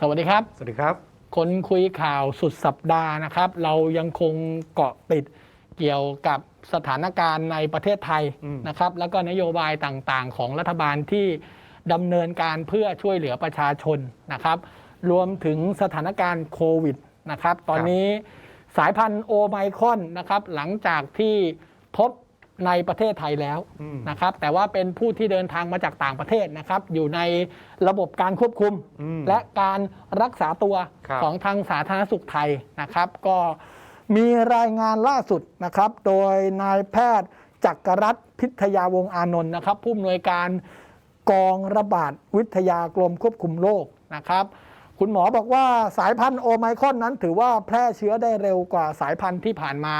สวัสดีครับ สวัสดีครับ คนคุยข่าวสุดสัปดาห์นะครับ เรายังคงเกาะติดเกี่ยวกับสถานการณ์ในประเทศไทยอืมนะครับ แล้วก็นโยบายต่างๆ ของรัฐบาลที่ดำเนินการเพื่อช่วยเหลือประชาชนนะครับ รวมถึงสถานการณ์โควิดนะครับ ตอนนี้สายพันธุ์โอไมครอนนะครับ หลังจากที่พบ ในประเทศไทยแล้วอืมนะครับแต่ว่าเป็นผู้ที่เดินทางมาจากต่างประเทศนะครับ อยู่ในระบบการควบคุมอืมและการรักษาตัวครับของทางสาธารณสุขไทยนะครับ ก็มีรายงานล่าสุดนะครับ โดยนายแพทย์จักรรัตน์พิทยาวงศ์อานนท์นะครับ ผู้อำนวยการกองระบาดวิทยากรมควบคุมโรคนะครับ คุณหมอบอกว่าสายพันธุ์โอไมครอนนั้น ถือว่าแพร่เชื้อได้เร็วกว่าสายพันธุ์ที่ผ่านมา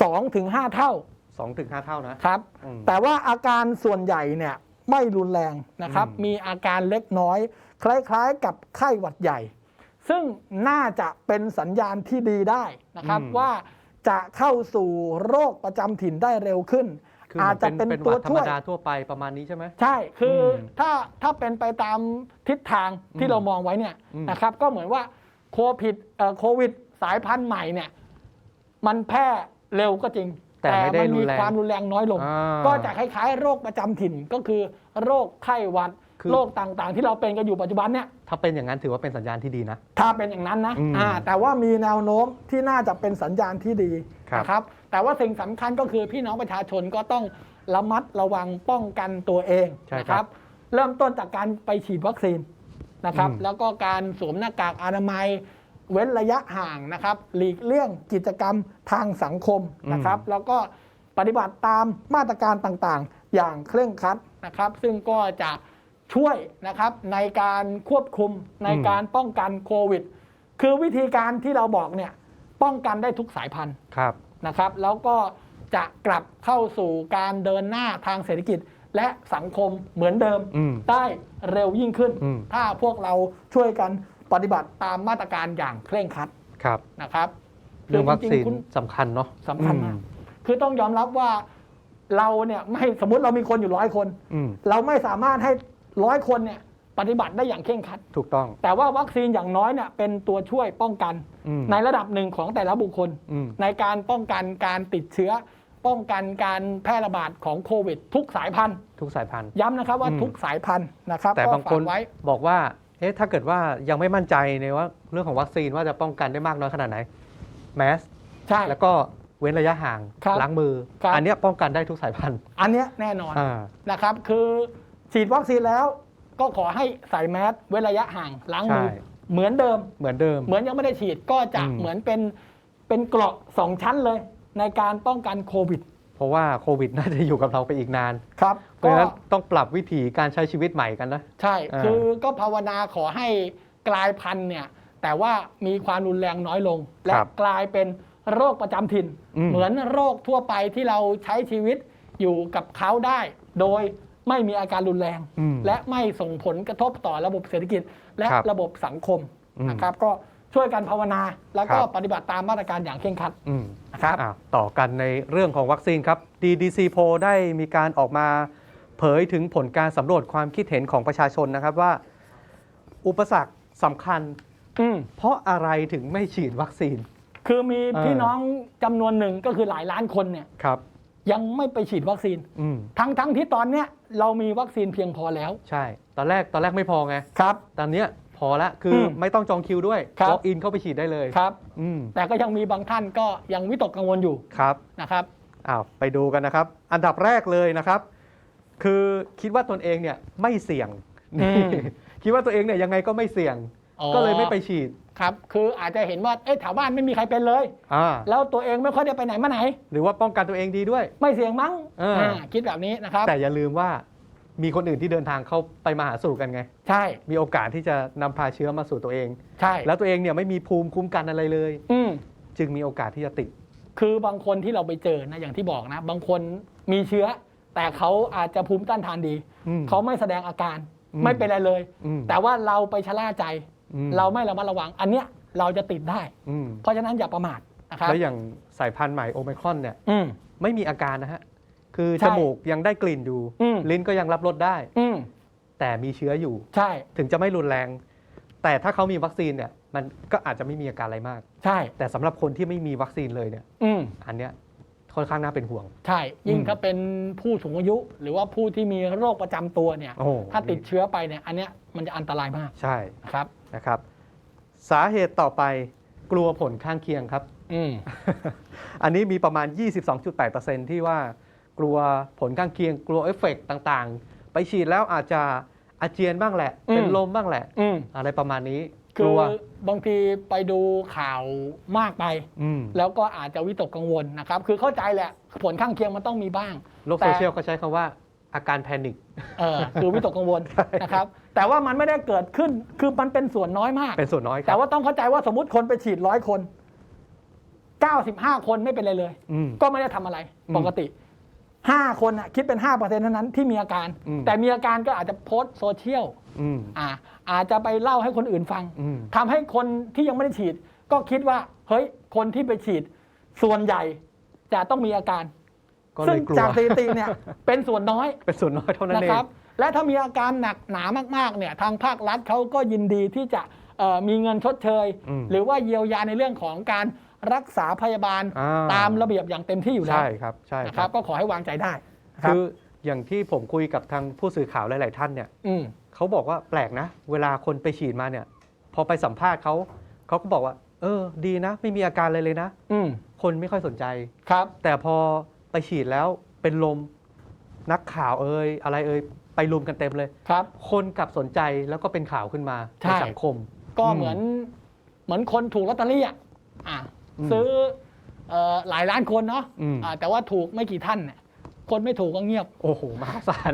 2-5 เท่า สองถึงห้าเท่านะ ครับ อืมแต่ว่าอาการส่วนใหญ่เนี่ยไม่รุนแรงนะครับ อืม มีอาการเล็กน้อย คล้ายๆกับไข้หวัดใหญ่ ซึ่งน่าจะเป็นสัญญาณที่ดีได้นะครับว่าจะเข้าสู่โรคประจำถิ่นได้เร็วขึ้น คืออาจจะเป็นหตัวหดธรช่รมวย ดาทั่วไปประมาณนี้ใช่ไหม ใช่ คืออมถ้าถ้าเป็นไปตามทิศทางที่อืมเรามองไว้เนี่ยอืม นะครับก็เหมือนว่าโควิดเอ่อโควิดสายพันธุ์ใหม่เนี่ยมันแพร่เร็วก็จริง แต่ไม่ได้มัรุมีนแรงความรุนแรงน้อยลง อ่าก็จะคล้ายๆ โรคประจำถิ่นก็คือโรคไข้หวัดคือ โรคต่างๆ ที่เราเป็นกันอยู่ปัจจุบันเนี่ยถ้าเป็นอย่างนั้นถือว่าเป็นสัญญาณที่ดีนะ ถ้าเป็นอย่างนั้นนะอืมอ่าแต่ว่ามีแนวโน้มที่น่าจะเป็นสัญญาณที่ดีครับ นะครับแต่ว่าสิ่งสำคัญก็คือพี่น้องประชาชนก็ต้องระมัดระวังป้องกันตัวเองใช่นะคครัรับบเริ่มต้นจากการไปฉีดวัคซีนนะครับอืม แล้วก็การสวมหน้ากากอนามัย เว้นระยะห่างนะครับ หลีกเลี่ยงกิจกรรมทางสังคมนะครับ แล้วก็ปฏิบัติตามมาตรการต่างๆ อย่างเคร่งครัดนะครับ ซึ่งก็จะช่วยนะครับในการควบคุมในการป้องกันโควิด คือวิธีการที่เราบอกเนี่ยป้องกันได้ทุกสายพันธุ์ครับนะครับ แล้วก็จะกลับเข้าสู่การเดินหน้าทางเศรษฐกิจและสังคมเหมือนเดิมอืมได้เร็วยิ่งขึ้นอืมถ้าพวกเราช่วยกัน ปฏิบัติตามมาตรการอย่างเคร่งครัดครับ นะครับเรื่องวัคซีนคือจงๆคุณสำคัญเนาะสำคัญมากคือต้องยอมรับว่าเราเนี่ยไม่สมมติเรามีคนอยู่ร้อยคนอืมเราไม่สามารถให้ร้อยคนเนี่ยปฏิบัติได้อย่างเคร่งครัด ถูกต้อง แต่ว่าวัคซีนอย่างน้อยเนี่ยเป็นตัวช่วยป้องกันอืมในระดับหนึ่งของแต่ละบุคคลอืมในการป้องกันการติดเชื้อ ป้องกันการแพร่ระบาดของโควิด ทุกสายพันธุ์ ทุกสายพันธุ์ ย้ำนะครับว่าอืมทุกสายพันธุ์นะครับแต่ก็บางคนฝกไว้บอกว่า เอ๊ะถ้าเกิดว่ายังไม่มั่นใจในว่าเรื่องของวัคซีนว่าจะป้องกันได้มากน้อยขนาดไหนแมสใช่ แล้วก็เว้นระยะห่างครับล้างมือ ครับ อันเนี้ยป้องกันได้ทุกสายพันธุ์อันเนี้ยแน่นอนอ่า นะครับ คือฉีดวัคซีนแล้วก็ขอให้ใส่แมสเว้นระยะห่างล้างมือใช่ เหมือนเดิม เหมือนเดิม เหมือนยังไม่ได้ฉีดก็จะอืม เหมือนเป็นเป็นเกราะสองชั้นเลย ในการป้องกันโควิดเพ ราะว่าโควิดน่าจะอยู่กับเราไปอีกนาน ครับเพราะก็ฉะนั้นต้องปรับวิธีการใช้ชีวิตใหม่กันนะ ใช่อ่า คือก็ภาวนาขอให้กลายพันธุ์เนี่ย แต่ว่ามีความรุนแรงน้อยลง และกลายเป็นโรคประจำถิ่นเหมือนโรคทั่วไปที่เราใช้ชีวิตอยู่กับเขาได้ โดยไม่มีอาการรุนแรง อืม และไม่ส่งผลกระทบต่อระบบเศรษฐกิจ และครับระบบสังคมอืม นะครับ ก็ ช่วยกันภาวนา แล้วก็ครับปฏิบัติตามมาตรการอย่างเคร่งครัดอืมนะครับอะต่อกันในเรื่องของวัคซีนครับ DDC โพลได้มีการออกมาเผยถึงผลการสำรวจความคิดเห็นของประชาชนนะครับว่า อุปสรรคสำคัญอืมเพราะอะไรถึงไม่ฉีดวัคซีน คือมีเออพี่น้องจำนวนหนึ่งก็คือหลายล้านคนเนี่ยครับยังไม่ไปฉีดวัคซีนอืมทั้งทั้งที่ตอนเนี้ยเรามีวัคซีนเพียงพอแล้ว ใช่ ตอนแรกตอนแรกไม่พอไง ครับ ตอนเนี้ย พอละคืออมไม่ต้องจองคิวด้วยครับ ล็อกอินเข้าไปฉีดได้เลยครับ อืมแต่ก็ยังมีบางท่านก็ยังวิตกกังวลอยู่ครับ นะครับ อ้าวไปดูกันนะครับ อันดับแรกเลยนะครับ คือคิดว่าตนเองเนี่ยไม่เสี่ยงอืม คิดว่าตัวเองเนี่ยยังไงก็ไม่เสี่ยง อ๋อก็เลยไม่ไปฉีดครับ คืออาจจะเห็นว่าเอ๊ะแถวบ้านไม่มีใครเป็นเลย อ่าแล้วตัวเองไม่ค่อยได้ไปไหนมาไหน หรือว่าป้องกันตัวเองดีด้วย ไม่เสี่ยงมั้งเอออ่าคิดแบบนี้นะครับ แต่อย่าลืมว่า มีคนอื่นที่เดินทางเข้าไปมาหาสู่กันไง ใช่ มีโอกาสที่จะนำพาเชื้อมาสู่ตัวเอง ใช่ แล้วตัวเองเนี่ยไม่มีภูมิคุ้มกันอะไรเลย อืม จึงมีโอกาสที่จะติด คือบางคนที่เราไปเจอนะอย่างที่บอกนะ บางคนมีเชื้อ แต่เขาอาจจะภูมิต้านทานดี อืมเขาไม่แสดงอาการอืม ไม่เป็นไรเลย อืมแต่ว่าเราไปชะล่าใจ อืมเราไม่ระมัดระวัง อันเนี้ยเราจะติดได้ อืมเพราะฉะนั้นอย่าประมาทนะครับแล้วอย่างสายพันธุ์ใหม่โอไมครอนเนี่ย อืมไม่มีอาการนะฮะ คือใช่จมูกยังได้กลิ่นอยู่ อืม ลิ้นก็ยังรับรสได้ อืมแต่มีเชื้ออยู่ ใช่ถึงจะไม่รุนแรง แต่ถ้าเขามีวัคซีนเนี่ย มันก็อาจจะไม่มีอาการอะไรมาก ใช่ แต่สำหรับคนที่ไม่มีวัคซีนเลยเนี่ย อืมอันเนี้ยค่อนข้างน่าเป็นห่วง ใช่ ยิ่งอืมถ้าเป็นผู้สูงอายุ หรือว่าผู้ที่มีโรคประจำตัวเนี่ย โอ้ถ้าติดเชื้อไปเนี่ยอันเนี้ยมันจะอันตรายมากใช่นะครับ นะครับ สาเหตุต่อไปกลัวผลข้างเคียงครับ อืม อันนี้มีประมาณ 22.8%ที่ว่า กลัวผลข้างเคียงกลัวเอฟเฟกต์ต่างๆ ไปฉีดแล้วอาจจะอาเจียนบ้างแหละอืมเป็นลมบ้างแหละ อืม อะไรประมาณนี้ กคืลัอวบางทีไปดูข่าวมากไป อืมแล้วก็อาจจะวิตกกังวลนะครับ คือเข้าใจแหละ ผลข้างเคียงมันต้องมีบ้าง โลกแต่โซเชียลเขาใช้คำว่าอาการแพนิค เออคือวิตกกังวล นะครับ แต่ว่ามันไม่ได้เกิดขึ้น คือมันเป็นส่วนน้อยมาก เป็นส่วนน้อยคแต่รับว่าต้องเข้าใจว่าสมมติคนไปฉีดร้อยคน 95 คนไม่เป็นไรเลย อืม ก็ไม่ได้ทำอะไร อืม ปกติ 5 คนน่ะคิดเป็น5%เท่านั้นที่มีอาการ อืม แต่มีอาการก็อาจจะโพสต์โซเชียลอืม อ่าอาจจะไปเล่าให้คนอื่นฟังอืม ทำให้คนที่ยังไม่ได้ฉีด ก็คิดว่าเฮ้ยคนที่ไปฉีดส่วนใหญ่จะต้องมีอาการก็เลซึ่งยกลัวจากสถิติเนี่ย เป็นส่วนน้อย เป็นส่วนน้อยเท่านั้นนะเอคงรับและถ้ามีอาการหนักหนามากๆเนี่ยทางภาครัฐเขาก็ยินดีที่จะเอ่อมีเงินชดเชย อืมหรือว่าเยียวยาในเรื่องของการ รักษาพยาบาลอ่า ตามระเบียบอย่างเต็มที่อยู่แล้วใช่ครับใช่นะคครัรับบ ก็ขอให้วางใจได้นะครับคืออย่างที่ผมคุยกับทางผู้สื่อข่าวหลาย ๆ ท่านเนี่ยอืมเขาบอกว่าแปลกนะ เวลาคนไปฉีดมาเนี่ย พอไปสัมภาษณ์เขาเขาก็บอกว่า เออ ดีนะ ไม่มีอาการอะไรเลยนะ อืมคนไม่ค่อยสนใจ ครับ แต่พอไปฉีดแล้วเป็นลมนักข่าวเอ่ยอะไรเอ่ยไปรุมกันเต็มเลย ครับ คนกลับสนใจแล้วก็เป็นข่าวขึ้นมาใช่ ในสังคม ก็อืม เหมือนเหมือนคนถูกลอตเตอรี่อะอะอืม ซื้อเอ่อหลายล้านคนเนาะอืม อ่าแต่ว่าถูกไม่กี่ท่านเนี่ยคนไม่ถูกก็เงียบ โอ้โหมหาศาล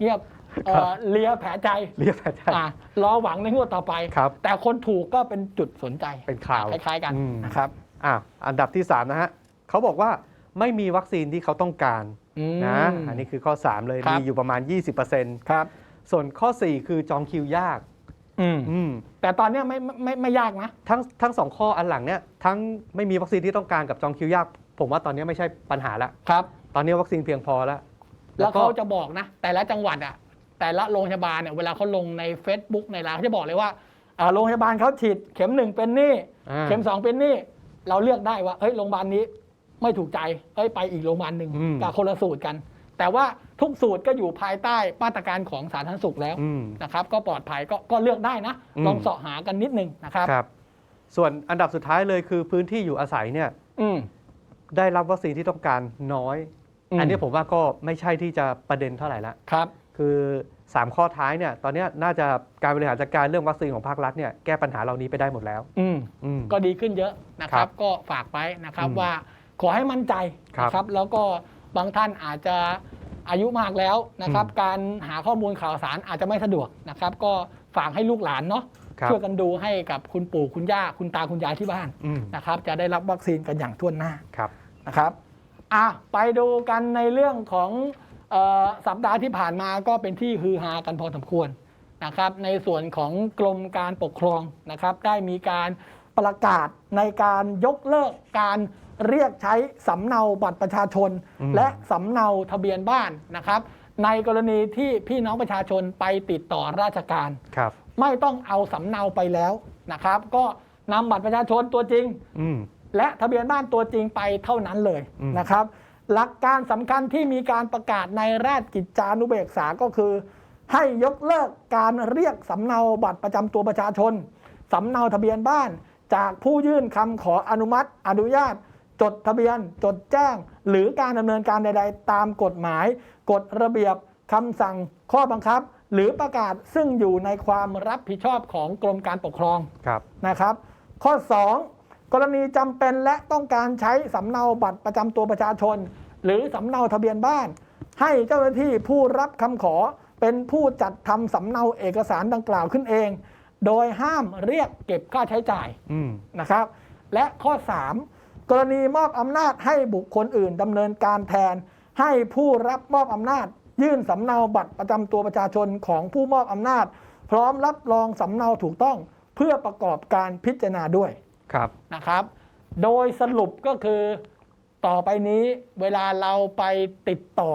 เงียบเอ่อเลียแผลใจเรียกแพทย์อะรอหวังในงวดต่อไป ครับ แต่คนถูกก็เป็นจุดสนใจ เป็นข่าวคล้ายๆกันอืม นะครับอะอันดับที่ 3 นะฮะเขาบอกว่าไม่มีวัคซีนที่เขาต้องการอืม นะ อันนี้คือข้อ 3 เลย ครับ มีอยู่ประมาณ 20%ครับ ส่วนข้อ 4 คือจองคิวยาก อืมอืมแต่ตอนเนี้ยไม่ไม่ไม่ไม่ยากนะ ทั้งทั้งสองข้ออันหลังเนี่ยทั้งไม่มีวัคซีนที่ต้องการกับจองคิวยาก ผมว่าตอนนี้ไม่ใช่ปัญหาละครับ ตอนนี้วัคซีนเพียงพอแล้วแล้วก็เขาจะบอกนะ แต่ละจังหวัดอะ แต่ละโรงพยาบาลเนี่ยเวลาเขาลงใน Facebook ในไลน์เขาจะบอกเลยว่าอ่าโรงพยาบาลเขาฉีดเข็มหนึ่งเป็นนี่อ่า เข็มสองเป็นนี่ เราเลือกได้ว่าเฮ้ยโรงพยาบาลนี้ไม่ถูกใจเฮ้ยไปอีกโรงพยาบาลหนึ่งอืม กับคนละสูตรกัน แต่ว่าทุกสูตรก็อยู่ภายใต้มาตรการของสาธารณสุขแล้วอืมนะครับก็ปลอดภัยก็ก็เลือกได้นะอืมลองเสาะหากันนิดนึงนะครับครับ ส่วนอันดับสุดท้ายเลยคือพื้นที่อยู่อาศัยเนี่ยอืมได้รับวัคซีนที่ต้องการน้อยอืมอันนี้ผมว่าก็ไม่ใช่ที่จะประเด็นเท่าไหร่ละครับ คือ 3 ข้อท้ายเนี่ย ตอนเนี้ยน่าจะการบริหารจัดการเรื่องวัคซีนของภาครัฐเนี่ยแก้ปัญหาเหล่านี้ไปได้หมดแล้ว อืมอืมก็ดีขึ้นเยอะนะคครัรับบก็ฝากไว้นะครับอืมว่าขอให้มั่นใจครับนะครับ แล้วก็ บางท่านอาจจะอายุมากแล้วนะครับ การหาข้อมูลข่าวสารอาจจะไม่สะดวกนะครับ ก็ฝากให้ลูกหลานเนาะครับช่วยกันดูให้กับคุณปู่คุณย่าคุณตาคุณยายที่บ้านอืมนะครับ จะได้รับวัคซีนกันอย่างทั่วหน้าครับนะครับอะไปดูกันในเรื่องของเออสัปดาห์ที่ผ่านมาก็เป็นที่ฮือฮากันพอสมควรนะครับ ในส่วนของกรมการปกครองนะครับ ได้มีการประกาศในการยกเลิกการ เรียกใช้สำเนาบัตรประชาชนอืมและสำเนาทะเบียนบ้านนะครับ ในกรณีที่พี่น้องประชาชนไปติดต่อราชการครับ ไม่ต้องเอาสำเนาไปแล้วนะครับ ก็นำบัตรประชาชนตัวจริงอืมและทะเบียนบ้านตัวจริงไปเท่านั้นเลยอืมนะครับ หลักการสำคัญที่มีการประกาศในราชกิจจานุเบกษาก็คือ ให้ยกเลิกการเรียกสำเนาบัตรประจำตัวประชาชนสำเนาทะเบียนบ้านจากผู้ยื่นคำขออนุมัติอนุญาต จดทะเบียน จดแจ้ง หรือการดำเนินการใด ๆ ตามกฎหมาย กฎระเบียบคำสั่งข้อบังคับ หรือประกาศซึ่งอยู่ในความรับผิดชอบของกรมการปกครองครับนะครับ ข้อ 2 กรณีจำเป็นและต้องการใช้สำเนาบัตรประจำตัวประชาชน หรือสำเนาทะเบียนบ้าน ให้เจ้าหน้าที่ผู้รับคำขอเป็นผู้จัดทำสำเนาเอกสารดังกล่าวขึ้นเอง โดยห้ามเรียกเก็บค่าใช้จ่ายอืมนะครับ และข้อ 3 กรณีมอบอำนาจให้บุคคลอื่นดำเนินการแทน ให้ผู้รับมอบอำนาจ ยื่นสำเนาบัตรประจำตัวประชาชนของผู้มอบอำนาจ พร้อมรับรองสำเนาถูกต้อง เพื่อประกอบการพิจารณาด้วยครับนะครับ โดยสรุปก็คือต่อไปนี้เวลาเราไปติดต่อ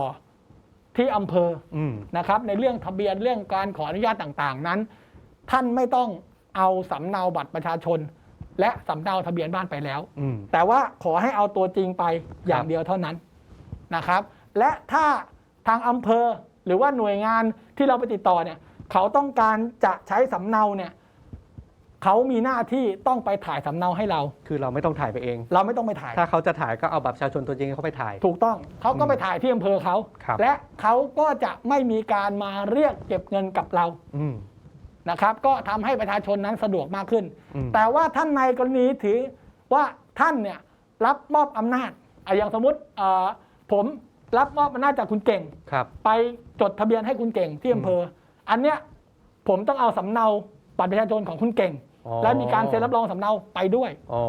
ที่อำเภออืมนะครับ ในเรื่องทะเบียนเรื่องการขออนุญาตต่างๆนั้น ท่านไม่ต้องเอาสำเนาบัตรประชาชน และสำเนาทะเบียนบ้านไปแล้ว อืม แต่ว่าขอให้เอาตัวจริงไปอย่าคงรับเดียวเท่านั้นนะครับ และถ้าทางอำเภอหรือว่าหน่วยงานที่เราไปติดต่อเนี่ย เขาต้องการจะใช้สำเนาเนี่ยเขามีหน้าที่ต้องไปถ่ายสำเนาให้เรา คือเราไม่ต้องถ่ายไปเอง เราไม่ต้องไปถ่าย ถ้าเขาจะถ่ายก็เอาบัตรประชาชนตัวจริงเขาไปถ่าย ถูกต้องเขาก็ไปถ่ายที่อำเภอเขาครับ และเขาก็จะไม่มีการมาเรียกเก็บเงินกับเรา อืม นะครับ ก็ทำให้ประชาชนนั้นสะดวกมากขึ้นอืมแต่ว่าท่านในกรณีถือว่าท่านเนี่ยรับมอบอำนาจอะอย่างสมมติเอ่อผมรับมอบอำนาจจากคุณเก่งครับไปจดทะเบียนให้คุณเก่งที่อำเภอออันเนี้ยผมต้องเอาสำเนาบัตรประชาชนของคุณเก่งอ๋อและมีการเซ็นรับรองสำเนาไปด้วยอ๋อ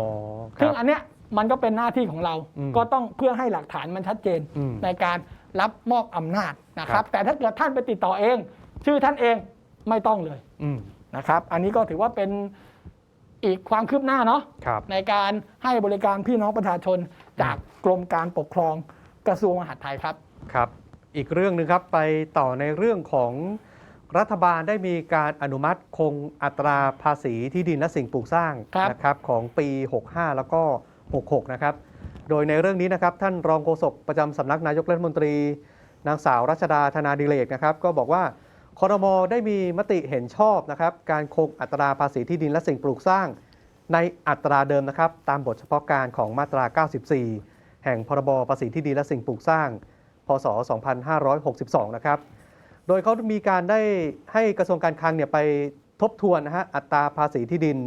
คซึ่รังบอันเนี้ยมันก็เป็นหน้าที่ของเราอืมก็ต้องเพื่อให้หลักฐานมันชัดเจนอืมในการรับมอบอำนาจนะคครัรับบแต่ถ้าเกิดท่านไปติดต่อเอง ชื่อท่านเองไม่ต้องเลยอืม นะครับ อันนี้ก็ถือว่าเป็นอีกความคืบหน้าเนาะครับในการให้บริการพี่น้องประชาชนจากกรมการปกครองกระทรวงมหาดไทยครับครับ อีกเรื่องหนึ่งครับไปต่อในเรื่องของรัฐบาลได้มีการอนุมัติคงอัตราภาษีที่ดินและสิ่งปลูกสร้างครับนะครับของปี 65 แล้วก็ 66 นะครับ โดยในเรื่องนี้นะครับท่านรองโฆษกประจำสำนักนายกรัฐมนตรี นางสาวรัชดาธนาดิเรกนะครับ ก็บอกว่า คอรมอได้มีมติเห็นชอบนะครับการคงอัตราภาษีที่ดินและสิ่งปลูกสร้าง ในอัตราเดิมนะครับตามบทเฉพาะการของมาตรา 94 แห่งพรบภาษีที่ดินและสิ่งปลูกสร้าง พศ 2562 นะครับ โดยเขามีการได้ให้กระทรวงการคลังเนี่ยไปทบทวนนะฮะอัตราภาษีที่ดิน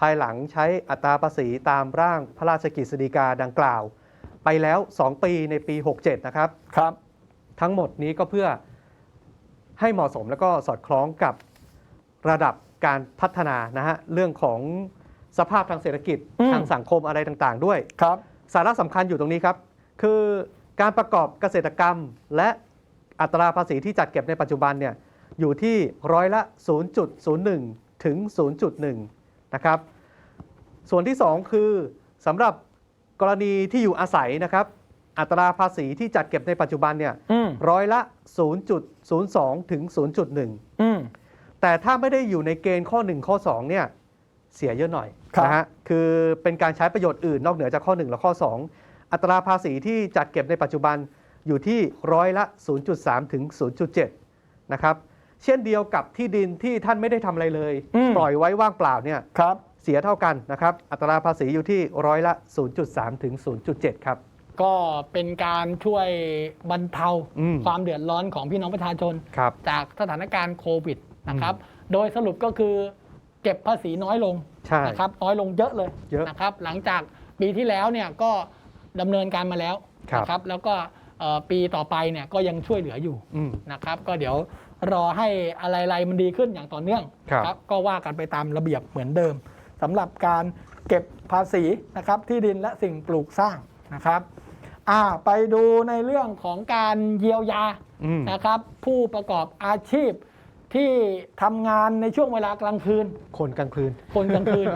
ภายหลังใช้อัตราภาษีตามร่างพระราชกฤษฎีกาดังกล่าว ไปแล้ว 2 ปีในปี 67 นะครับครับ ทั้งหมดนี้ก็เพื่อ ให้เหมาะสมแล้วก็สอดคล้องกับระดับการพัฒนานะฮะเรื่องของสภาพทางเศรษฐกิจอืม ทางสังคมอะไรต่างๆ ด้วย ครับสสาระสำคัญอยู่ตรงนี้ครับ คือการประกอบเกษตรกรรม และอัตราภาษีที่จัดเก็บในปัจจุบันเนี่ยอยู่ที่ร้อยละ 0.01 ถึง 0.1 นะครับ ส่วนที่ 2 คือสำหรับกรณีที่อยู่อาศัยนะครับ อัตราภาษีที่จัดเก็บในปัจจุบันเนี่ยอืมร้อยละ 0.02 ถึง 0.1 อืม แต่ถ้าไม่ได้อยู่ในเกณฑ์ข้อ 1 ข้อ 2 เนี่ย เสียเยอะหน่อยครับ นะฮะคือเป็นการใช้ประโยชน์อื่นนอกเหนือจากข้อ 1 และข้อ 2 อัตราภาษีที่จัดเก็บในปัจจุบันอยู่ที่ร้อยละ 0.3 ถึง 0.7 นะครับเช่นเดียวกับที่ดินที่ท่านไม่ได้ทำอะไรเลย อืม ปล่อยไว้ว่างเปล่าเนี่ย ครับ เสียเท่ากันนะครับ อัตราภาษีอยู่ที่ร้อยละ 0.3 ถึง 0.7 ครับ ก็เป็นการช่วยบรรเทาอืม ความเดือดร้อนของพี่น้องประชาชน ครับ จากสถานการณ์โควิดนะครับ โดยสรุปก็คือเก็บภาษีน้อยลงใช่นะครับน้อยลงเยอะเลยเยอะนะครับ หลังจากปีที่แล้วเนี่ยก็ดำเนินการมาแล้วครับ นะครับ แล้วก็เอ่อปีต่อไปเนี่ยก็ยังช่วยเหลืออยู่อืม นะครับ ก็เดี๋ยวรอให้อะไรๆมันดีขึ้นอย่างต่อเนื่องครับ ก็ว่ากันไปตามระเบียบเหมือนเดิมสำหรับการเก็บภาษีนะครับที่ดินและสิ่งปลูกสร้างนะครับ อ่าไปดูในเรื่องของการเยียวยาอืม นะครับ ผู้ประกอบอาชีพที่ทำงานในช่วงเวลากลางคืน คนกลางคืน คนกลางคืน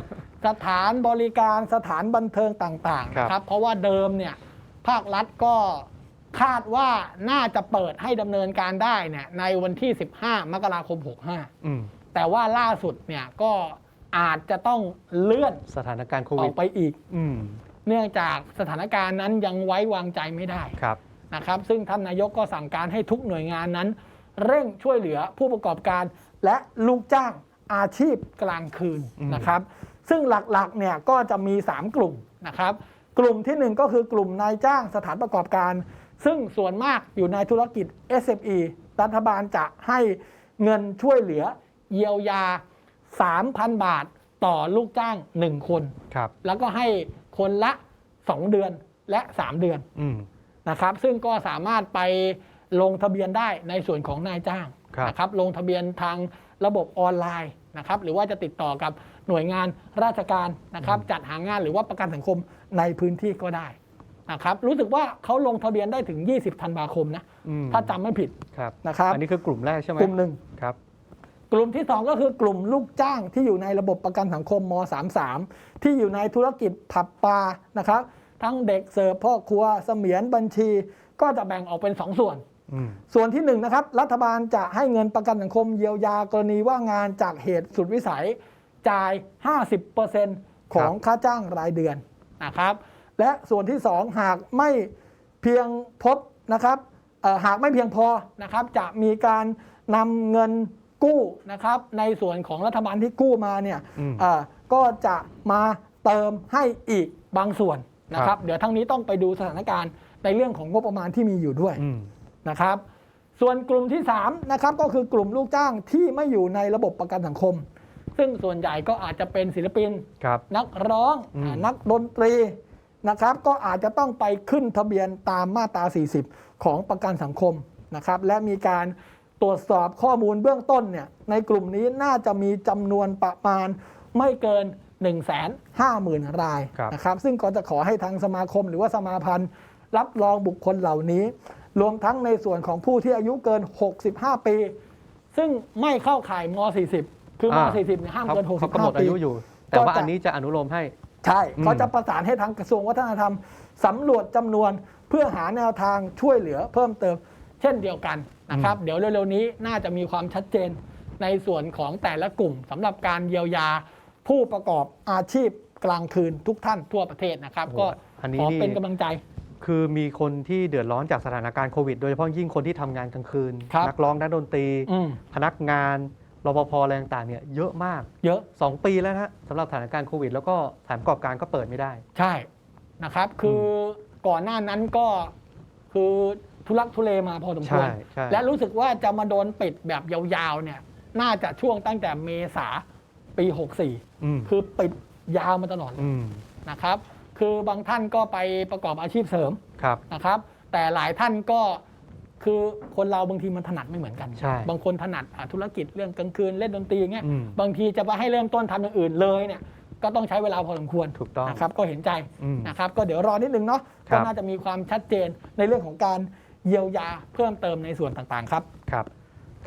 สถานบริการสถานบันเทิงต่างๆครับนะครับเพราะว่าเดิมเนี่ยภาครัฐก็คาดว่าน่าจะเปิดให้ดำเนินการได้เนี่ยในวันที่ 15 มกราคม65อืมแต่ว่าล่าสุดเนี่ยก็อาจจะต้องเลื่อนสถานการณ์โคอวิอดกไปอีก อืม เนื่องจากสถานการณ์นั้นยังไว้วางใจไม่ได้ครับนะครับ ซึ่งท่านนายกก็สั่งการให้ทุกหน่วยงานนั้น เร่งช่วยเหลือผู้ประกอบการ และลูกจ้างอาชีพกลางคืนอืมนะครับ ซึ่งหลักๆเนี่ยก็จะมี 3 กลุ่มนะครับ กลุ่มทีหนึ่1 ก็คือกลุ่มนายจ้างสถานประกอบการ ซึ่งส่วนมากอยู่ในธุรกิจ SME รัฐบาลจะให้เงินช่วยเหลือเยียวยา 3,000 บาทต่อลูกจ้าง 1 คนครับแล้วก็ให้ คนละ 2 เดือนและ 3 เดือนอืมนะครับ ซึ่งก็สามารถไปลงทะเบียนได้ในส่วนของนายจ้างครับนะครับ ลงทะเบียนทางระบบออนไลน์นะครับ หรือว่าจะติดต่อกับหน่วยงานราชการนะครับ จัดหางานหรือว่าประกันสังคมในพื้นที่ก็ได้นะครับ รู้สึกว่าเขาลงทะเบียนได้ถึง 20ธันวาคมนะอืมถ้าจำไม่ผิดครับนะครับ อันนี้คือกลุ่มแรกใช่ไหมกลุ่มหนึ่งครับ กลุ่มที่ 2 ก็คือกลุ่มลูกจ้างที่อยู่ในระบบประกันสังคมม 33 ที่อยู่ในธุรกิจผับบาร์นะครับ ทั้งเด็กเสิร์ฟพ่อครัวเสมียนบัญชี ก็จะแบ่งออกเป็น 2 ส่วนอืมส่วนที่1นงนะครับรัฐบาลจะให้เงินประกันสังคมเยียวยากรณีว่างงานจากเหตุสุดวิสัยจ่าย 50%ของค่าจ้างรายเดือนนะครับ และส่วนที่ 2 หากไม่เพียงพบนะครับเอ่อหากไม่เพียงพอนะครับจะมีการนำเงิน กู้นะครับ ในส่วนของรัฐบาลที่กู้มาเนี่ยอืมเอ่อก็จะมาเติมให้อีกบางส่วนนะคครัรับบเดี๋ยวทั้งนี้ต้องไปดูสถานการณ์ในเรื่องของงบประมาณที่มีอยู่ด้วยอืมนะครับ ส่วนกลุ่มที่3นะครับก็คือกลุ่มลูกจ้างที่ไม่อยู่ในระบบประกันสังคม ซึ่งส่วนใหญ่ก็อาจจะเป็นศิลปินครับนักร้องอืมอ่านักดนตรีนะครับ ก็อาจจะต้องไปขึ้นทะเบียนตามมาตรา 40 ของประกันสังคมนะครับ และมีการ ตรวจสอบข้อมูลเบื้องต้นเนี่ยในกลุ่มนี้น่าจะมีจำนวนประมาณไม่เกิน 1 5 0 0 0 0 รายครับนะครับ ซึ่งก็จะขอให้ทางสมาคมหรือว่าสมาพันธ์ รับรองบุคคลเหล่านี้ รวมทั้งในส่วนของผู้ที่อายุเกิน 65 ปี ซึ่งไม่เข้าข่ายม 40 คือมอ่า40เนี่ยห้ามเขาเกินเขากำหนด65ปีอายุอยู่ แต่ก็ว่าจะอันนี้จะอนุโลมให้ ใช่อืมเขาจะประสานให้ทางกระทรวงวัฒนธรรมสำรวจจำนวนเพื่อหาแนวทางช่วยเหลือเพิ่มเติม เช่นเดียวกันนะครับ เดี๋ยวเร็วๆนี้น่าจะมีความชัดเจนในส่วนของแต่ละกลุ่มสำหรับการเยียวยาผู้ประกอบอาชีพกลางคืนทุกท่านทั่วประเทศนะครับโอ้โหก็อันนี้ขอนี่เป็นกำลังใจ คือมีคนที่เดือดร้อนจากสถานการณ์โควิด โดยเฉพาะยิ่งคนที่ทำงานกลางคืนครับนักร้องนักดนตรีอืมพนักงานรปภอะไรต่างๆเนี่ยเยอะมาก เยอะ 2 ปีแล้วนะฮะสำหรับสถานการณ์โควิด แล้วก็สถานประกอบการก็เปิดไม่ได้ ใช่นะครับ คือก่อนหน้านั้นก็คือ ทุลักทุเลมาพอสมควร ใช่ใช่ และรู้สึกว่าจะมาโดนปิดแบบยาวๆเนี่ย น่าจะช่วงตั้งแต่เมษาปี 64 อืมคือปิดยาวมาตลอดเลยอืมนะครับ คือบางท่านก็ไปประกอบอาชีพเสริมครับ นะครับ แต่หลายท่านก็คือคนเราบางทีมันถนัดไม่เหมือนกัน ใช่บางคนถนัดอะธุรกิจเรื่องกลางคืนเล่นดนตรีอย่างเงี้ย อืม บางทีจะไปให้เริ่มต้นทำอย่างอื่นเลยเนี่ย ก็ต้องใช้เวลาพอสมควร ถูกต้อง นะครับก็เห็นใจอืมนะครับก็เดี๋ยวรอนิดนึงเนาะครัก็บน่าจะมีความชัดเจนในเรื่องของการ เยียวยาเพิ่มเติมในส่วนต่างๆครับ ครับ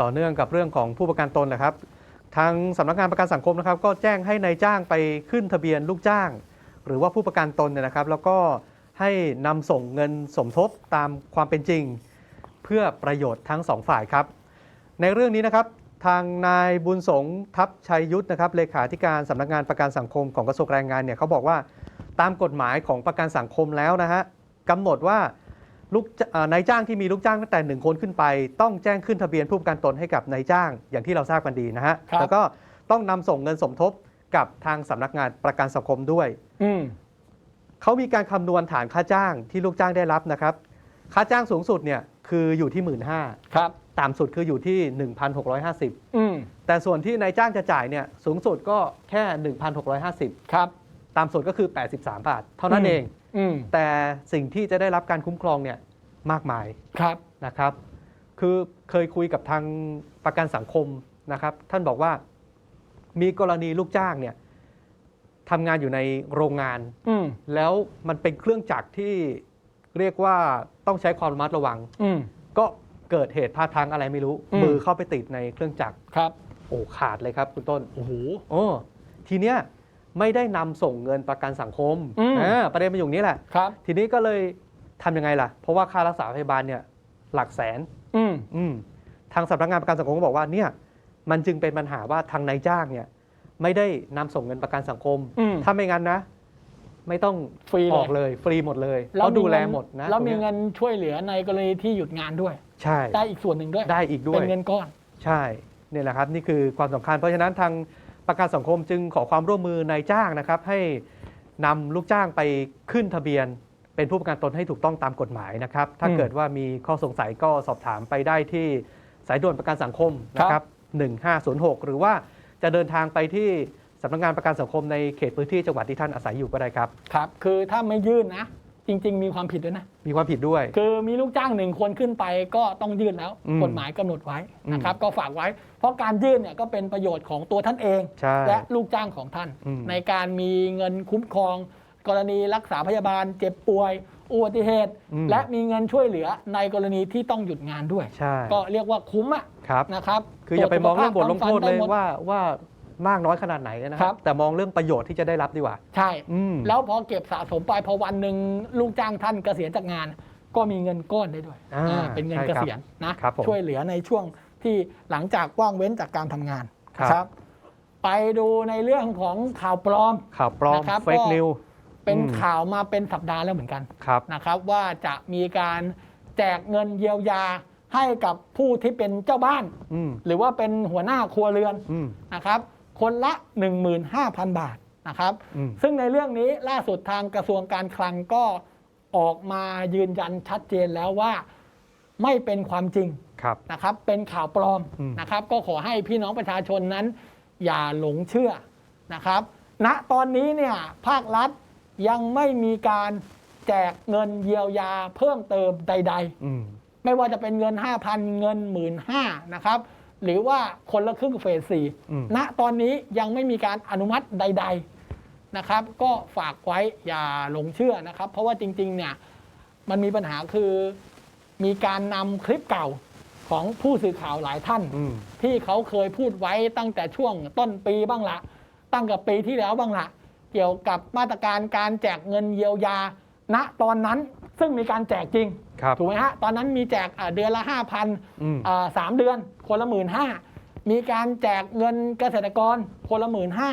ต่อเนื่องกับเรื่องของผู้ประกันตนนะครับ ทางสำนักงานประกันสังคมนะครับ ก็แจ้งให้นายจ้างไปขึ้นทะเบียนลูกจ้าง หรือว่าผู้ประกันตนเนี่ยนะครับ แล้วก็ให้นำส่งเงินสมทบตามความเป็นจริง เพื่อประโยชน์ทั้งสองฝ่ายครับ ในเรื่องนี้นะครับทางนายบุญสงทัพชัยยุทธนะครับเลขาธิการสำนักงานประกันสังคมของกระทรวงแรงงานเนี่ยเขาบอกว่าตามกฎหมายของประกันสังคมแล้วนะฮะกำหนดว่า ลูกจ้าเอ่อนายจ้างที่มีลูกจ้างตั้งแต่หนึ่งคนขึ้นไป ต้องแจ้งขึ้นทะเบียนผู้ประกันตนให้กับนายจ้าง อย่างที่เราทราบกันดีนะฮะครับแล้วก็ต้องนำส่งเงินสมทบกับทางสำนักงานประกันสังคมด้วยอืมเขามีการคำนวณฐานค่าจ้างที่ลูกจ้างได้รับนะครับ ค่าจ้างสูงสุดเนี่ยคืออยู่ที่1 5ื่นครับต่ำสุดคืออยู่ที่ 1,650อืมแต่ส่วนที่นายจ้างจะจ่ายเนี่ยสูงสุดก็แค่ 1,650ครับต่ำสุดก็คือ 83 บาท เท่านั้นอืมเอง อืมแต่สิ่งที่จะได้รับการคุ้มครองเนี่ยมากมายครับนะครับ คือเคยคุยกับทางประกันสังคมนะครับ ท่านบอกว่ามีกรณีลูกจ้างเนี่ยทำงานอยู่ในโรงงาน อืมแล้วมันเป็นเครื่องจักรที่เรียกว่าต้องใช้ความระมัดระวัง อืม ก็เกิดเหตุพลาดพลังอะไรไม่รู้ อืม มือเข้าไปติดในเครื่องจักรครับโอ้ขาดเลยครับคุณต้น โอ้โหโอ้ทีเนี้ย ไม่ได้นำส่งเงินประกันสังคมอืม อ่าประเด็นมันอยู่นี้แหละ ครับ ทีนี้ก็เลยทำยังไงล่ะ เพราะว่าค่ารักษาพยาบาลเนี่ยหลักแสน อืม อืมทางสำนักงานประกันสังคมก็บอกว่าเนี่ยมันจึงเป็นปัญหาว่าทางนายจ้างเนี่ยไม่ได้นำส่งเงินประกันสังคม อืม ถ้าไม่งั้นนะ ไม่ต้องฟรีอเลอกยเลย ฟรีหมดเลยเขาดูแลหมดนะแล้วมีตรงเงิเนี้ยนช่วยเหลือในกรณีที่หยุดงานด้วย ใช่ได้อีกส่วนหนึ่งด้วย ได้อีกด้วเป็ย นเงินก้อน ใช่เนี่ยแหละครับ นี่คือความสำคัญเพราะฉะนั้นทาง ประกันสังคมจึงขอความร่วมมือนายจ้างนะครับ ให้นำลูกจ้างไปขึ้นทะเบียน เป็นผู้ประกันตนให้ถูกต้องตามกฎหมายนะครับ ถ้าอืมเกิดว่ามีข้อสงสัยก็สอบถามไปได้ที่สายด่วนประกันสังคมนะครับ1506 หรือว่าจะเดินทางไปที่สำนักงานประกันสังคมในเขตพื้นที่จังหวัดที่ท่านอาศัยอยู่ก็ได้ครับ ครับ คือถ้าไม่ยื่นนะ จริง ๆ มีความผิดด้วยนะ มีความผิดด้วย คือมีลูกจ้างหนึ่งคนขึ้นไปก็ต้องยื่นแล้ว อืมกฎหมายกำหนดไว้นะครับอืมก็ฝากไว้ เพราะการยื่นเนี่ยก็เป็นประโยชน์ของตัวท่านเอง ใช่และลูกจ้างของท่าน อืม ในการมีเงินคุ้มครอง กรณีรักษาพยาบาล เจ็บป่วยอุบัติเหตุ อืมและมีเงินช่วยเหลือในกรณีที่ต้องหยุดงานด้วย ใช่ก็เรียกว่าคุ้มอะครับ นะครับคืออย่าไปมองเรื่องบทลงโทษเลยตรวจสุขภาพทำฟันได้หมดว่าว่า มากน้อยขนาดไหนนะคครัรับ บ แต่มองเรื่องประโยชน์ที่จะได้รับดีกว่า ใช่ อืม แล้วพอเก็บสะสมไปพอวันหนึ่งลูกจ้างท่านเกษียณจากงาน ก็มีเงินก้อนได้ด้วยอ่าอ่าเป็นเงินใช่เกครับษียณนะครับผมช่วยเหลือในช่วงที่หลังจากว่างเว้นจากการทำงานครับครับ ไปดูในเรื่องของข่าวปลอม ข่าวปลอมนะครับเฟกก็ นิว เป็นอืม ข่าวมาเป็นสัปดาห์แล้วเหมือนกันครับ นะครับ ว่าจะมีการแจกเงินเยียวยาให้กับผู้ที่เป็นเจ้าบ้าน อืมหรือว่าเป็นหัวหน้าครัวเรือนอืมนะครับ คนละ 15,000 บาทนะครับอืมซึ่งในเรื่องนี้ล่าสุดทางกระทรวงการคลังก็ออกมายืนยันชัดเจนแล้วว่าไม่เป็นความจริงครับนะครับ เป็นข่าวปลอมอืมนะครับ ก็ขอให้พี่น้องประชาชนนั้น อย่าหลงเชื่อนะครับณตอนนี้เนี่ยภาครัฐยังไม่มีการแจกเงินเยียวยาเพิ่มเติมใดอืมๆไม่ว่าจะเป็นเงิน 5,000 เงิน 1 5ื่นนะครับ หรือว่าคนละครึ่งเฟสสี่อืมณตอนนี้ยังไม่มีการอนุมัติใด ๆนะครับ ก็ฝากไว้อย่าหลงเชื่อนะครับ เพราะว่าจริงๆเนี่ยมันมีปัญหาคือมีการนำคลิปเก่าของผู้สื่อข่าวหลายท่านอืมที่เขาเคยพูดไว้ตั้งแต่ช่วงต้นปีบ้างละ ตั้งกับปีที่แล้วบ้างละ เกี่ยวกับมาตรการการแจกเงินเยียวยา ณตอนนั้น ซึ่งมีการแจกจริง ครับถูกไหมฮะ ตอนนั้นมีแจกอ่าเดือนละ5,000อืมอ่าสามเดือน คนละหมื่นห้ามีการแจกเงินเกษตรกร คนละหมื่นห้า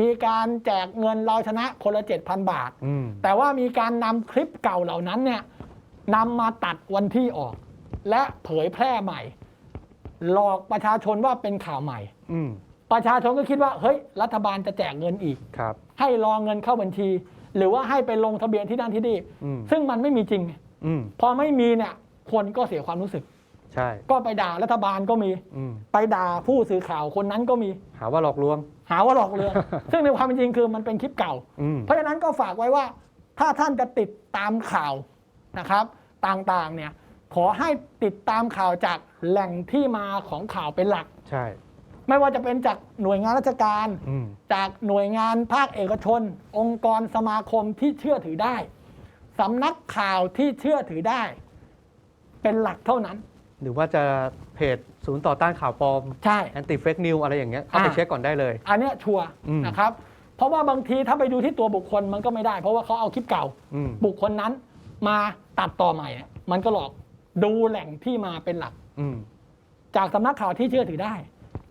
มีการแจกเงินเราชนะคนละ7,000บาท อืมแต่ว่ามีการนำคลิปเก่าเหล่านั้นเนี่ยนำมาตัดวันที่ออก และเผยแพร่ใหม่ หลอกประชาชนว่าเป็นข่าวใหม่ อืมประชาชนก็คิดว่า เฮ้ย รัฐบาลจะแจกเงินอีก ครับ ให้รอเงินเข้าบัญชี หรือว่าให้ไปลงทะเบียนที่นั่นที่นี่อืม ซึ่งมันไม่มีจริงอืมพอไม่มีเนี่ยคนก็เสียความรู้สึก ใช่ ก็ไปด่ารัฐบาลก็มี อืมไปด่าผู้สื่อข่าวคนนั้นก็มี หาว่าหลอกลวง หาว่าหลอกลวง ซึ่งในความเป็นจริงคือมันเป็นคลิปเก่า อืม เพราะฉะนั้นก็ฝากไว้ว่า ถ้าท่านจะติดตามข่าวนะครับ ต่างๆเนี่ยขอให้ติดตามข่าวจากแหล่งที่มาของข่าวเป็นหลัก ใช่ ไม่ว่าจะเป็นจากหน่วยงานราชการ อืม จากหน่วยงานภาคเอกชน องค์กรสมาคมที่เชื่อถือได้สำนักข่าวที่เชื่อถือได้ เป็นหลักเท่านั้น หรือว่าจะเพจศูนย์ต่อต้านข่าวปลอมใช่ แอนตี้เฟกนิวอะไรอย่างเงี้ยเข้าไปอ่า เช็คก่อนได้เลย อันเนี้ยชัวร์อืม นะครับ เพราะว่าบางทีถ้าไปดูที่ตัวบุคคลมันก็ไม่ได้ เพราะว่าเขาเอาคลิปเก่า อืมบุคคลนั้นมาตัดต่อใหม่เนี่ยมันก็หลอกดูแหล่งที่มาเป็นหลัก อืมจากสำนักข่าวที่เชื่อถือได้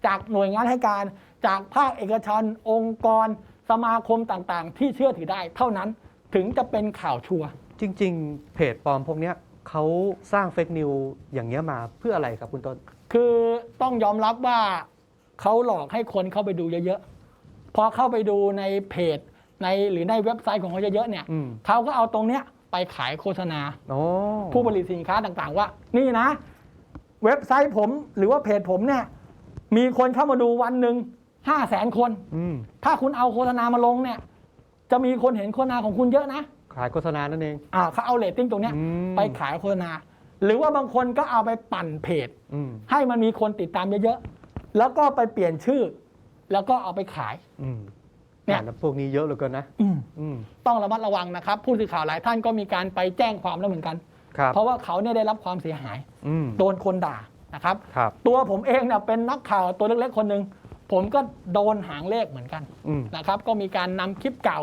จากหน่วยงานให้การ จากภาคเอกชน องค์กร สมาคมต่างๆ ที่เชื่อถือได้ เท่านั้นถึงจะเป็นข่าวชัวร์จริง ๆ เพจปลอมพวกเนี้ยเขาสร้างเฟกนิวอย่างเงี้ยมาเพื่ออะไรครับคุณต้น คือต้องยอมรับว่าเขาหลอกให้คนเข้าไปดูเยอะๆ พอเข้าไปดูในเพจในหรือในเว็บไซต์ของเขาเยอะๆเนี่ยอืม เขาก็เอาตรงเนี้ยไปขายโฆษณา โอ้ผู้ผลิตสินค้าต่างๆว่า นี่นะ เว็บไซต์ผมหรือว่าเพจผมเนี่ย มีคนเข้ามาดูวันหนึ่งห้าแสนคน อืมถ้าคุณเอาโฆษณามาลงเนี่ย จะมีคนเห็นโฆษณาของคุณเยอะนะขายโฆษณานั่นเอง อ่าเขาเอาเรตติ้งตรงเนี้ยอืม ไปขายโฆษณา หรือว่าบางคนก็เอาไปปั่นเพจ อืมให้มันมีคนติดตามเยอะๆ แล้วก็ไปเปลี่ยนชื่อ แล้วก็เอาไปขาย อืมเนี่ย อ่าพวกนี้เยอะเหลือเกินนะอืมอืมต้องระมัดระวังนะครับ ผู้สื่อข่าวหลายท่านก็มีการไปแจ้งความแล้วเหมือนกัน ครับเพราะว่าเขาเนี่ยได้รับความเสียหาย อืมโดนคนด่า นะครับครับ ตัวผมเองเนี่ยเป็นนักข่าวตัวเล็กๆคนหนึ่งผมก็โดนหางเลขเหมือนกันอืม นะครับ ก็มีการนำคลิปเก่า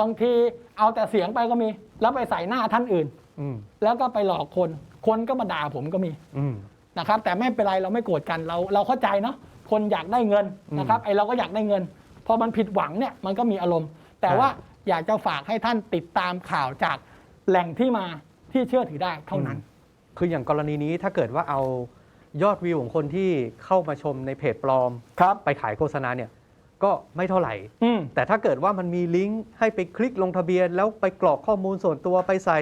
บางทีเอาแต่เสียงไปก็มี แล้วไปใส่หน้าท่านอื่น อืมแล้วก็ไปหลอกคน คนก็มาด่าผมก็มี อืม นะครับแต่ไม่เป็นไรเราไม่โกรธกันเราเราเข้าใจเนาะคนอยากได้เงินนะครับไอเราก็อยากได้เงิน พอมันผิดหวังเนี่ยมันก็มีอารมณ์ แต่ว่าอยากจะฝากให้ท่านติดตามข่าวจากแหล่งที่มาที่เชื่อถือได้เท่านั้น คืออย่างกรณีนี้ถ้าเกิดว่าเอา ยอดวิวของคนที่เข้ามาชมในเพจปลอม ครับ ไปขายโฆษณาเนี่ยก็ไม่เท่าไหร่ อืม แต่ถ้าเกิดว่ามันมีลิงก์ให้ไปคลิกลงทะเบียน แล้วไปกรอกข้อมูลส่วนตัวไปใส่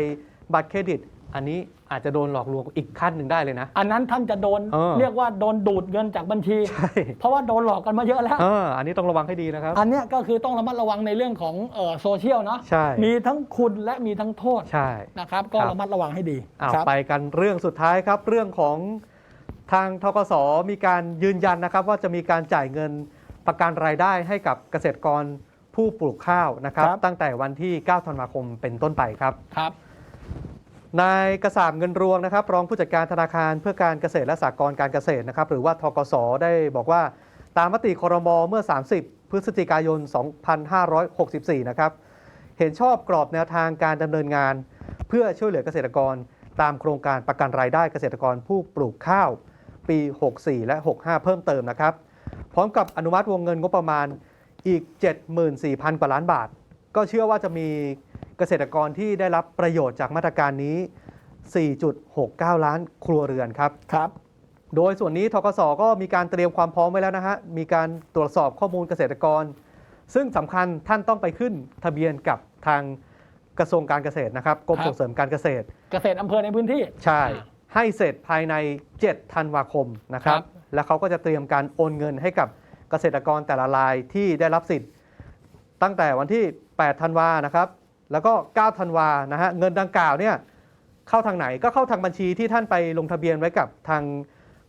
บัตรเครดิต อันนี้อาจจะโดนหลอกลวงอีกขั้นหนึ่งได้เลยนะ อันนั้นท่านจะโดนเออ เรียกว่าโดนดูดเงินจากบัญชี ใช่เพราะว่าโดนหลอกกันมาเยอะแล้ว เอออันนี้ต้องระวังให้ดีนะครับ อันเนี้ยก็คือต้องระมัดระวังในเรื่องของเอ่อโซเชียลเนาะใช่ มีทั้งคุณและมีทั้งโทษใช่ นะครับ ก็ครับ ระมัดระวังให้ดีเอาครับ ไปกันเรื่องสุดท้ายครับ เรื่องของ ทางทกสมีการยืนยันนะครับ ว่าจะมีการจ่ายเงินประกันรายได้ให้กับเกษตรกรผู้ปลูกข้าวนะครับ ครับ ตั้งแต่วันที่ 9 ธันวาคมเป็นต้นไปครับ ครับ นายกระสาบเงินรวงนะครับ รองผู้จัดการธนาคารเพื่อการเกษตรและสหกรณ์การเกษตรนะครับ หรือว่าทกสได้บอกว่าตามมติครมเมื่อ 30 พฤศจิกายน 2564 นะครับ เห็นชอบกรอบแนวทางการดำเนินงาน เพื่อช่วยเหลือเกษตรกรตามโครงการประกันรายได้เกษตรกรผู้ปลูกข้าว ปี 64 และ 65 เพิ่มเติมนะครับ พร้อมกับอนุมัติวงเงินงบประมาณอีก 74,000 กว่าล้านบาท ก็เชื่อว่าจะมีเกษตรกรที่ได้รับประโยชน์จากมาตรการนี้ 4.69 ล้านครัวเรือนครับครับ โดยส่วนนี้ทกสก็มีการเตรียมความพร้อมไว้แล้วนะฮะ มีการตรวจสอบข้อมูลเกษตรกร ซึ่งสำคัญท่านต้องไปขึ้นทะเบียนกับทางกระทรวงการเกษตรนะครับกรมครับ ส่งเสริมการเกษตร เกษตรอำเภอในพื้นที่ ใช่ อ่า ให้เสร็จภายใน 7 ธันวาคมนะครับครับ แล้วเขาก็จะเตรียมการโอนเงินให้กับเกษตรกรแต่ละรายที่ได้รับสิทธิ์ ตั้งแต่วันที่ 8 ธันวานะครับ แล้วก็ 9 ธันวานะฮะ เงินดังกล่าวเนี่ยเข้าทางไหนก็เข้าทางบัญชีที่ท่านไปลงทะเบียนไว้กับทาง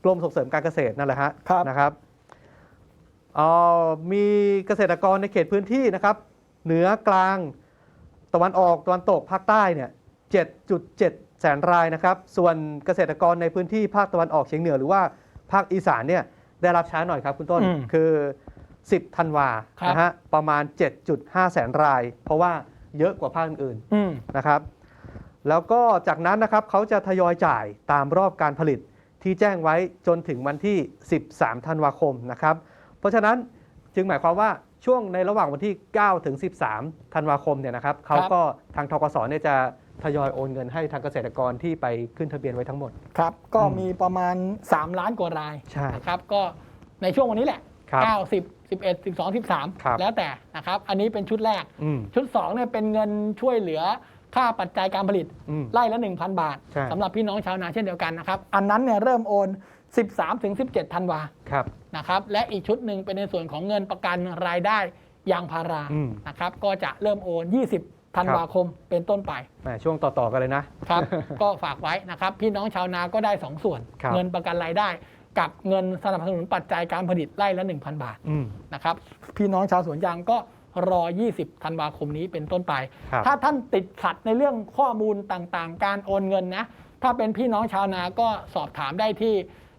กรมส่งเสริมการเกษตรนั่นแหละฮะครับนะครับเอ่อมีเกษตรกรในเขตพื้นที่นะครับ เหนือกลางตะวันออกตะวันตกภาคใต้เนี่ย7.7 แสนรายนะครับ ส่วนเกษตรกรในพื้นที่ภาคตะวันออกเฉียงเหนือหรือว่าภาคอีสานเนี่ยได้รับช้าหน่อยครับคุณต้น อืมคือ 10ธันวาครับ นะฮะประมาณ 7.5 แสนราย เพราะว่าเยอะกว่าภาคอื่นอืมๆนะครับ แล้วก็จากนั้นนะครับเขาจะทยอยจ่ายตามรอบการผลิตที่แจ้งไว้จนถึงวันที่ 13 ธันวาคมนะครับ เพราะฉะนั้นจึงหมายความว่าช่วงในระหว่างวันที่ 9 ถึง 13 ธันวาคมเนี่ยนะครับเขาก็ทางทกสเนี่ยจะ ทยอยโอนเงินให้ทางเกษตรกรที่ไปขึ้นทะเบียนไว้ทั้งหมด ครับ ก็อืมมีประมาณ 3 ล้านกว่ารายใช่นะครับก็ในช่วงวันนี้แหละ ครับ9 10 11 12 ครับ 13 แล้วแต่นะครับ อันนี้เป็นชุดแรก อืม ชุด2เนี่ยเป็นเงินช่วยเหลือค่าปัจจัยการผลิต อืมไร่ละ 1,000 บาทใช่ สำหรับพี่น้องชาวนาเช่นเดียวกันนะครับ อันนั้นเนี่ยเริ่มโอน 13ถึง17 ธันวาครับ นะครับ และอีกชุดหนึ่งเป็นในส่วนของเงินประกันรายได้ยางพาราอืม นะครับ ก็จะเริ่มโอน 20 ธันวาคมเป็นต้นไปแหมช่วงต่อๆกันเลยนะครับ ก็ฝากไว้นะครับ พี่น้องชาวนาก็ได้ 2 ส่วนครับเงินประกันรายได้ กับเงินสนับสนุนปัจจัยการผลิตไร่ละ 1,000 บาทอืมนะครับพี่น้องชาวสวนยางก็รอ 20 ธันวาคมนี้เป็นต้นไปครับถ้าท่านติดขัดในเรื่องข้อมูลต่างๆ การโอนเงินนะ ถ้าเป็นพี่น้องชาวนาก็สอบถามได้ที่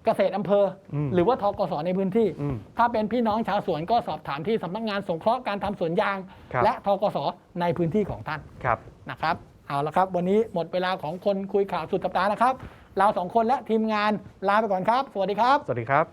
เกษตรอำเภออมหรือว่าทกสในพื้นที่อืมถ้าเป็นพี่น้องชาวสวนก็สอบถามที่สำนักงานสงเคราะห์การทำสวนยางครับและทกสในพื้นที่ของท่านครับนะครับเอาละครับ วันนี้หมดเวลาของคนคุยข่าวสุดสัปดาห์นะครับ เราสองคนและทีมงานลาไปก่อนครับ สวัสดีครับ สวัสดีครับ